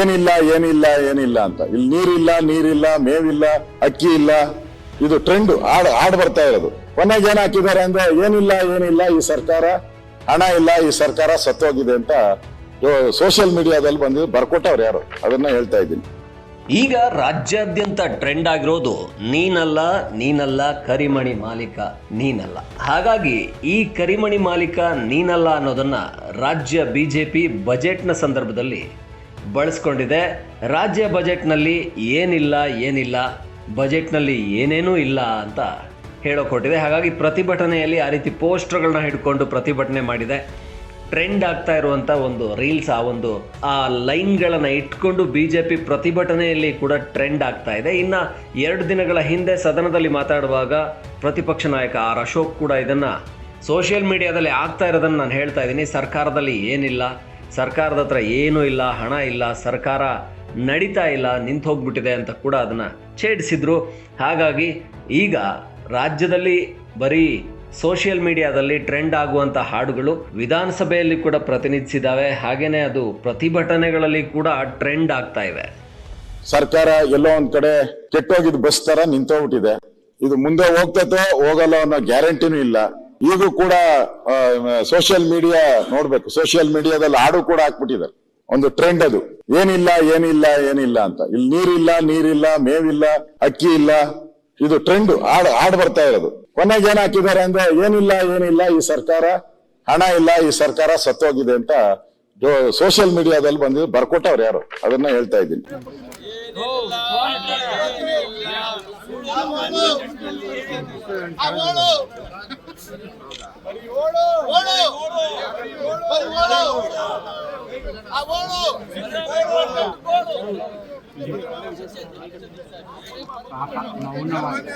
ಏನಿಲ್ಲ ಏನಿಲ್ಲ ಏನಿಲ್ಲ ಅಂತ. ಇಲ್ಲಿ ನೀರಿಲ್ಲ ನೀರಿಲ್ಲ, ಮೇವಿಲ್ಲ, ಅಕ್ಕಿ ಇಲ್ಲ. ಇದು ಟ್ರೆಂಡ್ ಹಾಡು ಹಾಡು ಬರ್ತಾ ಇರೋದು. ಕೊನೆಗೆ ಏನ್ ಹಾಕಿದ್ದಾರೆ ಅಂದ್ರೆ, ಏನಿಲ್ಲ ಏನಿಲ್ಲ, ಈ ಸರ್ಕಾರ ಹಣ ಇಲ್ಲ, ಈ ಸರ್ಕಾರ ಸತ್ತೋಗಿದೆ ಅಂತ ಸೋಷಿಯಲ್ ಮೀಡಿಯಾದಲ್ಲಿ ಬಂದಿದ್ದು ಬರ್ಕೊಟ್ಟವ್ರು ಯಾರು? ಅದನ್ನ ಹೇಳ್ತಾ ಇದ್ದೀನಿ. ಈಗ ರಾಜ್ಯಾದ್ಯಂತ ಟ್ರೆಂಡ್ ಆಗಿರೋದು ನೀನಲ್ಲ ನೀನಲ್ಲ, ಕರಿಮಣಿ ಮಾಲೀಕ, ನೀನಲ್ಲ. ಹಾಗಾಗಿ ಈ ಕರಿಮಣಿ ಮಾಲೀಕ, ನೀನಲ್ಲ ಅನ್ನೋದನ್ನ ರಾಜ್ಯ ಬಿಜೆಪಿ ಬಜೆಟ್ನ ಸಂದರ್ಭದಲ್ಲಿ ಬಳಸ್ಕೊಂಡಿದೆ. ರಾಜ್ಯ ಬಜೆಟ್ನಲ್ಲಿ ಏನಿಲ್ಲ ಏನಿಲ್ಲ, ಬಜೆಟ್ನಲ್ಲಿ ಏನೇನೂ ಇಲ್ಲ ಅಂತ ಹೇಳೋಕೊಟ್ಟಿದೆ. ಹಾಗಾಗಿ ಪ್ರತಿಭಟನೆಯಲ್ಲಿ ಆ ರೀತಿ ಪೋಸ್ಟರ್ಗಳನ್ನ ಹಿಡ್ಕೊಂಡು ಪ್ರತಿಭಟನೆ ಮಾಡಿದೆ. ಟ್ರೆಂಡ್ ಆಗ್ತಾ ಇರುವಂತ ಒಂದು ರೀಲ್ಸ್, ಆ ಒಂದು, ಆ ಲೈನ್ಗಳನ್ನ ಇಟ್ಕೊಂಡು ಬಿಜೆಪಿ ಪ್ರತಿಭಟನೆಯಲ್ಲಿ ಕೂಡ ಟ್ರೆಂಡ್ ಆಗ್ತಾ ಇದೆ. ಇನ್ನ ಎರಡು ದಿನಗಳ ಹಿಂದೆ ಸದನದಲ್ಲಿ ಮಾತಾಡುವಾಗ ಪ್ರತಿಪಕ್ಷ ನಾಯಕ ಆರ್ ಅಶೋಕ್ ಕೂಡ ಇದನ್ನ ಸೋಷಿಯಲ್ ಮೀಡಿಯಾದಲ್ಲಿ ಆಗ್ತಾ ಇರೋದನ್ನ ನಾನು ಹೇಳ್ತಾ ಇದ್ದೀನಿ. ಸರ್ಕಾರದಲ್ಲಿ ಏನಿಲ್ಲ, ಸರ್ಕಾರದ ಹತ್ರ ಏನೂ ಇಲ್ಲ, ಹಣ ಇಲ್ಲ, ಸರ್ಕಾರ ನಡೀತಾ ಇಲ್ಲ, ನಿಂತು ಹೋಗ್ಬಿಟ್ಟಿದೆ ಅಂತ ಕೂಡ ಅದನ್ನ ಛೇಡಿಸಿದ್ರು. ಹಾಗಾಗಿ ಈಗ ರಾಜ್ಯದಲ್ಲಿ ಬರೀ ಸೋಷಿಯಲ್ ಮೀಡಿಯಾದಲ್ಲಿ ಟ್ರೆಂಡ್ ಆಗುವಂಥ ಹಾಡುಗಳು ವಿಧಾನಸಭೆಯಲ್ಲಿ ಕೂಡ ಪ್ರತಿನಿಧಿಸಿದಾವೆ ಹಾಗೇನೆ ಅದು ಪ್ರತಿಭಟನೆಗಳಲ್ಲಿ ಕೂಡ ಟ್ರೆಂಡ್ ಆಗ್ತಾ ಇವೆ. ಸರ್ಕಾರ ಎಲ್ಲೋ ಒಂದ್ ಕಡೆ ಕೆಟ್ಟೋಗಿದ್ ಬಸ್ ತರ ನಿಂತೋಗ್ಬಿಟ್ಟಿದೆ. ಇದು ಮುಂದೆ ಹೋಗ್ತೈತೋ ಹೋಗಲ್ಲ ಅನ್ನೋ ಗ್ಯಾರಂಟಿನೂ ಇಲ್ಲ. ಈಗೂ ಕೂಡ ಸೋಷಿಯಲ್ ಮೀಡಿಯಾ ನೋಡ್ಬೇಕು. ಸೋಷಿಯಲ್ ಮೀಡಿಯಾದಲ್ಲಿ ಹಾಡು ಕೂಡ ಹಾಕ್ಬಿಟ್ಟಿದ್ದಾರೆ. ಒಂದು ಟ್ರೆಂಡ್ ಅದು. ಏನಿಲ್ಲ ಏನಿಲ್ಲ ಏನಿಲ್ಲ ಅಂತ. ಇಲ್ಲಿ ನೀರಿಲ್ಲ ನೀರಿಲ್ಲ, ಮೇವಿಲ್ಲ, ಅಕ್ಕಿ ಇಲ್ಲ. ಇದು ಟ್ರೆಂಡ್ ಹಾಡು ಹಾಡು ಬರ್ತಾ ಇರೋದು ಕೊನೆಗೆ ಏನ್ ಹಾಕಿದ್ದಾರೆ ಅಂದ್ರೆ ಏನಿಲ್ಲ ಏನಿಲ್ಲ ಈ ಸರ್ಕಾರ ಹಣ ಇಲ್ಲ ಈ ಸರ್ಕಾರ ಸತ್ತೋಗಿದೆ ಅಂತ ಸೋಷಿಯಲ್ ಮೀಡಿಯಾದಲ್ಲಿ ಬಂದಿದ್ದು ಬರ್ಕೊಟ್ಟವ್ರು ಯಾರು ಅದನ್ನ ಹೇಳ್ತಾ ಇದ್ದೀನಿ పాప నవ్వున్నవాళ్ళు